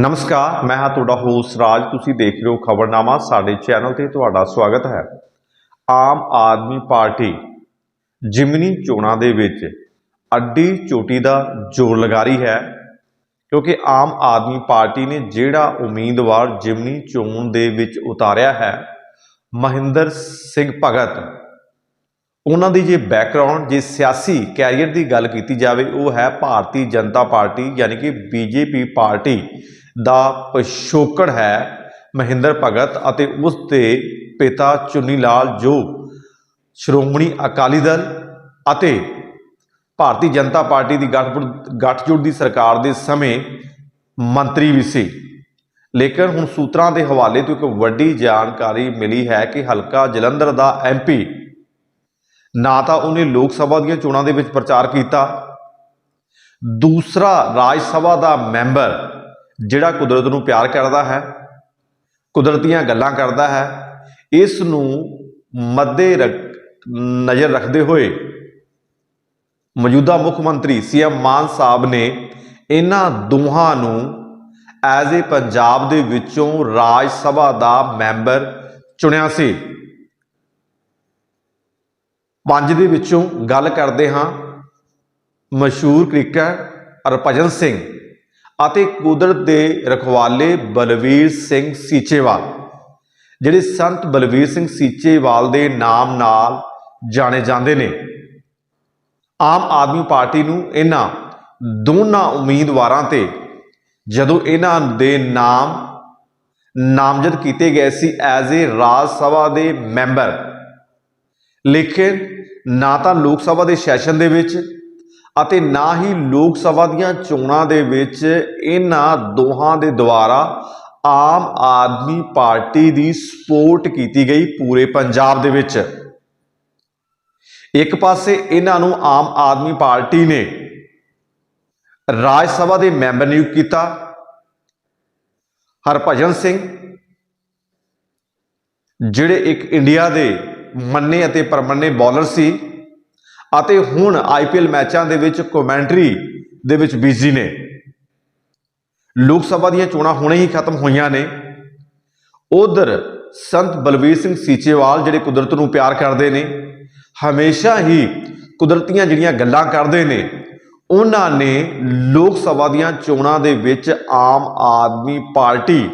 ਨਮਸਕਾਰ, ਮੈਂ ਹਾਂ ਤੁਹਾਡਾ ਹੋਸਟ ਰਾਜ। ਤੁਸੀਂ ਦੇਖ ਰਹੇ ਹੋ ਖਬਰਨਾਮਾ। ਸਾਡੇ ਚੈਨਲ ਤੇ ਤੁਹਾਡਾ ਸਵਾਗਤ ਹੈ। ਆਮ ਆਦਮੀ ਪਾਰਟੀ ਜਿਮਨੀ ਚੋਣਾਂ ਦੇ ਵਿੱਚ ਅੱਡੀ ਚੋਟੀ ਦਾ ਜ਼ੋਰ ਲਗਾ ਰਹੀ ਹੈ, ਕਿਉਂਕਿ ਆਮ ਆਦਮੀ ਪਾਰਟੀ ਨੇ ਜਿਹੜਾ ਉਮੀਦਵਾਰ ਜਿਮਨੀ ਚੋਣ ਦੇ ਵਿੱਚ ਉਤਾਰਿਆ ਹੈ, ਮਹਿੰਦਰ ਸਿੰਘ ਭਗਤ। ਉਹਨਾਂ ਦੀ ਜੇ ਬੈਕਗ੍ਰਾਉਂਡ ਜੇ ਸਿਆਸੀ ਕੈਰੀਅਰ ਦੀ ਗੱਲ ਕੀਤੀ ਜਾਵੇ, ਉਹ ਹੈ ਭਾਰਤੀ ਜਨਤਾ ਪਾਰਟੀ, ਯਾਨੀ ਕਿ ਬੀਜੇਪੀ ਪਾਰਟੀ ਦਾ ਪਿਛੋਕੜ ਹੈ ਮਹਿੰਦਰ ਭਗਤ ਅਤੇ ਉਸ ਦੇ ਪਿਤਾ ਚੁੰਨੀ ਲਾਲ ਜੋ ਸ਼੍ਰੋਮਣੀ ਅਕਾਲੀ ਦਲ ਅਤੇ ਭਾਰਤੀ ਜਨਤਾ ਪਾਰਟੀ ਦੀ ਗੱਠ- ਗੱਠਜੋੜ ਦੀ ਸਰਕਾਰ ਦੇ ਸਮੇਂ ਮੰਤਰੀ ਵੀ ਸੀ। ਲੇਕਿਨ ਹੁਣ ਸੂਤਰਾਂ ਦੇ ਹਵਾਲੇ ਤੋਂ ਇੱਕ ਵੱਡੀ ਜਾਣਕਾਰੀ ਮਿਲੀ ਹੈ ਕਿ ਹਲਕਾ ਜਲੰਧਰ ਦਾ ਐਮਪੀ ਨਾ ਤਾਂ ਉਹਨੇ ਲੋਕ ਸਭਾ ਦੀਆਂ ਚੋਣਾਂ ਦੇ ਵਿੱਚ ਪ੍ਰਚਾਰ ਕੀਤਾ। ਦੂਸਰਾ ਰਾਜ ਸਭਾ ਦਾ ਮੈਂਬਰ ਜਿਹੜਾ ਕੁਦਰਤ ਨੂੰ ਪਿਆਰ ਕਰਦਾ ਹੈ, ਕੁਦਰਤੀਆਂ ਗੱਲਾਂ ਕਰਦਾ ਹੈ, ਇਸ ਨੂੰ ਮੱਦੇ ਰੱਖ- ਨਜ਼ਰ ਰੱਖਦੇ ਹੋਏ ਮੌਜੂਦਾ ਮੁੱਖ ਮੰਤਰੀ ਸੀਐਮ ਮਾਨ ਸਾਹਿਬ ਨੇ ਇਹਨਾਂ ਦੋਹਾਂ ਨੂੰ ਐਜ਼ ਏ ਪੰਜਾਬ ਦੇ ਵਿੱਚੋਂ ਰਾਜ ਸਭਾ ਦਾ ਮੈਂਬਰ ਚੁਣਿਆ ਸੀ। ਪੰਜ ਦੇ ਵਿੱਚੋਂ ਗੱਲ ਕਰਦੇ ਹਾਂ, ਮਸ਼ਹੂਰ ਕ੍ਰਿਕਟਰ ਹਰਭਜਨ ਸਿੰਘ। ਅਤੇ ਕੁਦਰਤ ਦੇ ਰਖਵਾਲੇ ਬਲਵੀਰ ਸਿੰਘ ਸੀਚੇਵਾਲ, ਜਿਹੜੇ ਸੰਤ ਬਲਵੀਰ ਸਿੰਘ ਸੀਚੇਵਾਲ ਦੇ ਨਾਮ ਨਾਲ ਜਾਣੇ ਜਾਂਦੇ ਨੇ। ਆਮ ਆਦਮੀ ਪਾਰਟੀ ਨੂੰ ਇਹਨਾਂ ਦੋਨਾਂ ਉਮੀਦਵਾਰਾਂ ਤੇ ਜਦੋਂ ਇਹਨਾਂ ਦੇ ਨਾਮ ਨਾਮਜ਼ਦ ਕੀਤੇ ਗਏ ਸੀ ਐਜ਼ ਏ ਰਾਜ ਸਭਾ ਦੇ ਮੈਂਬਰ, ਲੇਕਿਨ ਨਾ ਤਾਂ ਲੋਕ ਸਭਾ ਦੇ ਸੈਸ਼ਨ ਦੇ ਵਿੱਚ ਅਤੇ ਨਾ ਹੀ ਲੋਕ ਸਭਾ ਦੀਆਂ ਚੋਣਾਂ ਦੇ ਵਿੱਚ ਇਹਨਾਂ ਦੋਹਾਂ ਦੇ ਦੁਆਰਾ ਆਮ ਆਦਮੀ ਪਾਰਟੀ ਦੀ ਸਪੋਰਟ ਕੀਤੀ ਗਈ ਪੂਰੇ ਪੰਜਾਬ ਦੇ ਵਿੱਚ। ਇੱਕ ਪਾਸੇ ਇਹਨਾਂ ਨੂੰ ਆਮ ਆਦਮੀ ਪਾਰਟੀ ਨੇ ਰਾਜ ਸਭਾ ਦੇ ਮੈਂਬਰ ਨਿਯੁਕਤ ਕੀਤਾ, ਹਰਭਜਨ ਸਿੰਘ, ਜਿਹੜੇ ਇੱਕ ਇੰਡੀਆ ਦੇ ਮੰਨੇ ਅਤੇ ਪਰਮੰਨੇ ਬੌਲਰ ਸੀ ਅਤੇ ਹੁਣ ਆਈਪੀਐਲ ਮੈਚਾਂ ਦੇ ਵਿੱਚ ਕਮੈਂਟਰੀ ਦੇ ਵਿੱਚ ਬਿਜ਼ੀ ਨੇ। ਲੋਕ ਸਭਾ ਦੀਆਂ ਚੋਣਾਂ ਹੁਣੇ ਹੀ ਖਤਮ ਹੋਈਆਂ ਨੇ। ਉਧਰ ਸੰਤ ਬਲਵੀਰ ਸਿੰਘ ਸੀਚੇਵਾਲ ਜਿਹੜੇ ਕੁਦਰਤ ਨੂੰ ਪਿਆਰ ਕਰਦੇ ਨੇ, ਹਮੇਸ਼ਾ ਹੀ ਕੁਦਰਤੀਆਂ ਜਿਹੜੀਆਂ ਗੱਲਾਂ ਕਰਦੇ ਨੇ, ਉਹਨਾਂ ਨੇ ਲੋਕ ਸਭਾ ਦੀਆਂ ਚੋਣਾਂ ਦੇ ਵਿੱਚ ਆਮ ਆਦਮੀ ਪਾਰਟੀ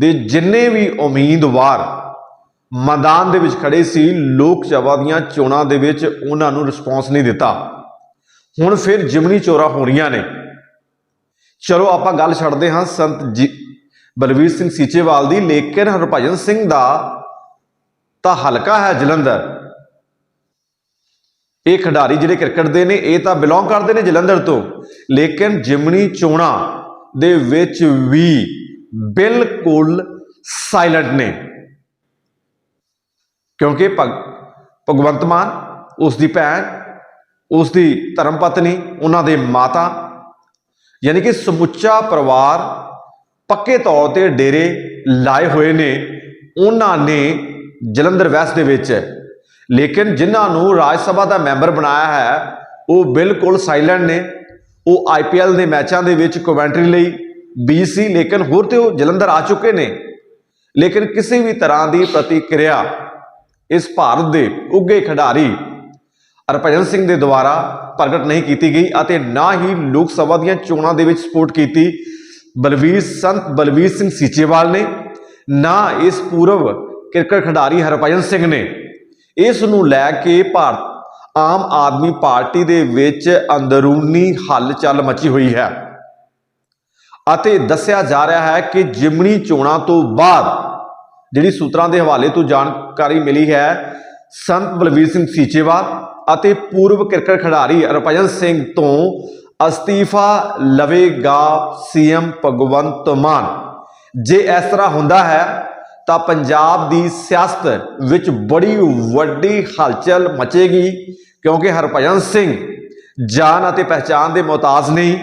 ਦੇ ਜਿੰਨੇ ਵੀ ਉਮੀਦਵਾਰ ਮੈਦਾਨ ਦੇ ਵਿੱਚ ਖੜੇ ਸੀ। ਲੋਕ ਸਭਾ ਦੀਆਂ ਚੋਣਾਂ ਦੇ ਵਿੱਚ ਉਹਨਾਂ ਨੂੰ ਰਿਸਪੌਂਸ ਨਹੀਂ ਦਿੱਤਾ। ਹੁਣ ਫਿਰ ਜਿਮਨੀ ਚੋਰਾ ਹੋ ਰਹੀਆਂ ਨੇ। ਚਲੋ ਆਪਾਂ ਗੱਲ ਛੱਡਦੇ ਹਾਂ ਸੰਤ ਜੀ, ਬਲਵੀਰ ਸਿੰਘ ਸੀਚੇਵਾਲ ਦੀ। ਲੇਕਿਨ ਹਰਭਜਨ ਸਿੰਘ ਦਾ ਤਾਂ ਹਲਕਾ ਹੈ ਜਲੰਧਰ। ਇਹ ਖਿਡਾਰੀ ਜਿਹੜੇ ਕ੍ਰਿਕਟ ਦੇ ਨੇ, ਇਹ ਤਾਂ ਬਿਲੋਂਗ ਕਰਦੇ ਨੇ ਜਲੰਧਰ ਤੋਂ। ਲੇਕਿਨ ਜਿਮਨੀ ਚੋਣਾਂ ਦੇ ਵਿੱਚ ਵੀ ਬਿਲਕੁਲ ਸਾਇਲੈਂਟ ਨੇ। ਕਿਉਂਕਿ ਭਗ, ਭਗਵੰਤ ਮਾਨ ਉਸ ਦੀ ਭੈਣ ਉਸ ਦੀ ਧਰਮ ਪਤਨੀ ਉਹਨਾਂ ਦੇ ਮਾਤਾ, ਯਾਨੀ ਕਿ ਸਮੁੱਚਾ ਪਰਿਵਾਰ ਪੱਕੇ ਤੌਰ ਤੇ ਡੇਰੇ ਲਾਏ ਹੋਏ ਨੇ, ਉਹਨਾਂ ਨੇ ਜਲੰਧਰ ਵੈਸਟ ਦੇ ਵਿੱਚ। ਲੇਕਿਨ ਜਿਨ੍ਹਾਂ ਨੂੰ ਰਾਜ ਸਭਾ ਦਾ ਮੈਂਬਰ ਬਣਾਇਆ ਹੈ, ਉਹ ਬਿਲਕੁਲ ਸਾਇਲੈਂਟ ਨੇ। ਉਹ ਆਈਪੀਐਲ ਦੇ ਮੈਚਾਂ ਦੇ ਵਿੱਚ ਕਮੈਂਟਰੀ ਲਈ ਬਿਜ਼ੀ ਸੀ ਲੇਕਿਨ ਹੋਰ ਤੇ ਉਹ ਜਲੰਧਰ ਆ ਚੁੱਕੇ ਨੇ। ਲੇਕਿਨ ਕਿਸੇ ਵੀ ਤਰ੍ਹਾਂ ਦੀ ਪ੍ਰਤੀਕਿਰਿਆ ਇਸ ਭਾਰਤ ਦੇ ਉੱਗੇ ਖਿਡਾਰੀ ਹਰਭਜਨ ਸਿੰਘ ਦੇ ਦੁਆਰਾ ਪ੍ਰਗਟ ਨਹੀਂ ਕੀਤੀ ਗਈ ਅਤੇ ਨਾ ਹੀ ਲੋਕ ਸਭਾ ਦੀਆਂ ਚੋਣਾਂ ਦੇ ਵਿੱਚ ਸਪੋਰਟ ਕੀਤੀ। ਬਲਵੀਰ ਸੰਤ, ਬਲਵੀਰ ਸਿੰਘ ਸੀਚੇਵਾਲ ਨੇ, ਨਾ ਇਸ ਪੂਰਵ ਕ੍ਰਿਕਟ ਖਿਡਾਰੀ ਹਰਭਜਨ ਸਿੰਘ ਨੇ। ਇਸ ਨੂੰ ਲੈ ਕੇ ਭਾਰਤ ਆਮ ਆਦਮੀ ਪਾਰਟੀ ਦੇ ਵਿੱਚ ਅੰਦਰੂਨੀ ਹਲਚਲ ਮਚੀ ਹੋਈ ਹੈ। ਅਤੇ ਦੱਸਿਆ ਜਾ ਰਿਹਾ ਹੈ ਕਿ ਜਿਮਣੀ ਚੋਣਾਂ ਤੋਂ ਬਾਅਦ ਜਿਹੜੀ ਸੂਤਰਾਂ ਦੇ ਹਵਾਲੇ ਤੋਂ ਜਾਣਕਾਰੀ ਮਿਲੀ ਹੈ, ਸੰਤ ਬਲਵੀਰ ਸਿੰਘ ਸੀਚੇਵਾਲ ਅਤੇ ਪੂਰਵ ਕ੍ਰਿਕਟ ਖਿਡਾਰੀ ਹਰਭਜਨ ਸਿੰਘ ਤੋਂ ਅਸਤੀਫਾ ਲਵੇਗਾ ਸੀਐਮ ਭਗਵੰਤ ਮਾਨ। ਜੇ ਇਸ ਤਰ੍ਹਾਂ ਹੁੰਦਾ ਹੈ, ਤਾਂ ਪੰਜਾਬ ਦੀ ਸਿਆਸਤ ਵਿੱਚ ਬੜੀ ਵੱਡੀ ਹਲਚਲ ਮਚੇਗੀ, ਕਿਉਂਕਿ ਹਰਭਜਨ ਸਿੰਘ ਜਾਨ ਅਤੇ ਪਹਿਚਾਨ ਦੇ ਮੁਹਤਾਜ ਨਹੀਂ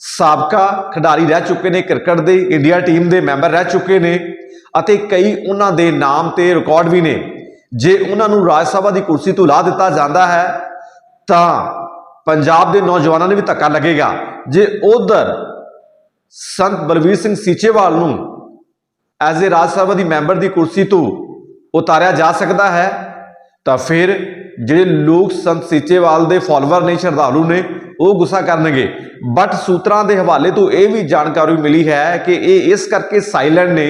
ਸਾਬਕਾ ਖਿਡਾਰੀ ਰਹਿ ਚੁੱਕੇ ਨੇ ਕ੍ਰਿਕਟ ਦੇ, ਇੰਡੀਆ ਟੀਮ ਦੇ ਮੈਂਬਰ ਰਹਿ ਚੁੱਕੇ ਨੇ। ਅਤੇ ਕਈ ਉਹਨਾਂ ਦੇ ਨਾਮ ਤੇ ਰਿਕਾਰਡ ਵੀ ਨੇ। ਜੇ ਉਹਨਾਂ ਨੂੰ ਰਾਜ ਸਭਾ ਦੀ ਕੁਰਸੀ ਤੋਂ ਲਾ ਦਿੱਤਾ ਜਾਂਦਾ ਹੈ, ਤਾਂ ਪੰਜਾਬ ਦੇ ਨੌਜਵਾਨਾਂ ਨੂੰ ਵੀ ਧੱਕਾ ਲੱਗੇਗਾ। ਜੇ ਉਧਰ ਸੰਤ ਬਲਵੀਰ ਸਿੰਘ ਸੀਚੇਵਾਲ ਨੂੰ as a Raj Sabha the member ਦੀ ਕੁਰਸੀ ਤੋਂ ਉਤਾਰਿਆ ਜਾ ਸਕਦਾ ਹੈ, ਤਾਂ ਫਿਰ ਜਿਹੜੇ ਲੋਕ ਸੰਤ ਸੀਚੇਵਾਲ ਦੇ ਫਾਲੋਅਰ ਨੇ, ਸ਼ਰਧਾਲੂ ਨੇ, ਉਹ ਗੁੱਸਾ ਕਰਨਗੇ। ਬਟ ਸੂਤਰਾਂ ਦੇ ਹਵਾਲੇ ਤੋਂ ਇਹ ਵੀ ਜਾਣਕਾਰੀ ਮਿਲੀ ਹੈ ਕਿ ਇਹ ਇਸ ਕਰਕੇ ਸਾਇਲੈਂਟ ਨੇ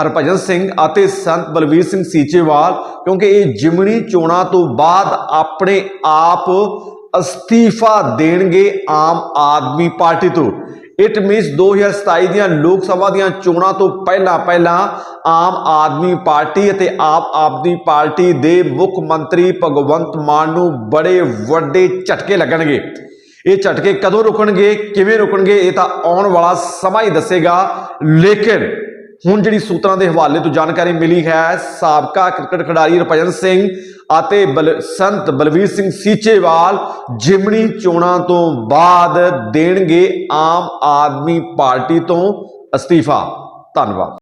ਹਰਭਜਨ ਸਿੰਘ ਅਤੇ ਸੰਤ ਬਲਵੀਰ ਸਿੰਘ ਸੀਚੇਵਾਲ, ਕਿਉਂਕਿ ਇਹ ਜਿਮਣੀ ਚੋਣਾਂ ਤੋਂ ਬਾਅਦ ਆਪਣੇ ਆਪ ਅਸਤੀਫਾ ਦੇਣਗੇ ਆਮ ਆਦਮੀ ਪਾਰਟੀ ਤੋਂ। ਇਟ ਮੀਨਸ 2027 ਦੀਆਂ ਲੋਕ ਸਭਾ ਦੀਆਂ ਚੋਣਾਂ ਤੋਂ ਪਹਿਲਾਂ ਪਹਿਲਾਂ ਆਮ ਆਦਮੀ ਪਾਰਟੀ ਅਤੇ ਆਪ ਆਦਮੀ ਪਾਰਟੀ ਦੇ ਮੁੱਖ ਮੰਤਰੀ ਭਗਵੰਤ ਮਾਨ ਨੂੰ ਬੜੇ ਵੱਡੇ ਝਟਕੇ ਲੱਗਣਗੇ। ਇਹ ਝਟਕੇ ਕਦੋਂ ਰੁਕਣਗੇ, ਕਿਵੇਂ ਰੁਕਣਗੇ, ਇਹ ਤਾਂ ਆਉਣ ਵਾਲਾ ਸਮਾਂ ਹੀ ਦੱਸੇਗਾ। ਲੇਕਿਨ ਹੁਣ ਜਿਹੜੀ ਸੂਤਰਾਂ ਦੇ ਹਵਾਲੇ ਤੋਂ ਜਾਣਕਾਰੀ ਮਿਲੀ ਹੈ, ਸਾਬਕਾ ਕ੍ਰਿਕਟ ਖਿਡਾਰੀ ਰਪਜਨ ਸਿੰਘ ਅਤੇ ਬਲ, ਸੰਤ ਬਲਵੀਰ ਸਿੰਘ ਸੀਚੇਵਾਲ ਜਿਮਣੀ ਚੋਣਾਂ ਤੋਂ ਬਾਅਦ ਦੇਣਗੇ ਆਮ ਆਦਮੀ ਪਾਰਟੀ ਤੋਂ ਅਸਤੀਫਾ। ਧੰਨਵਾਦ।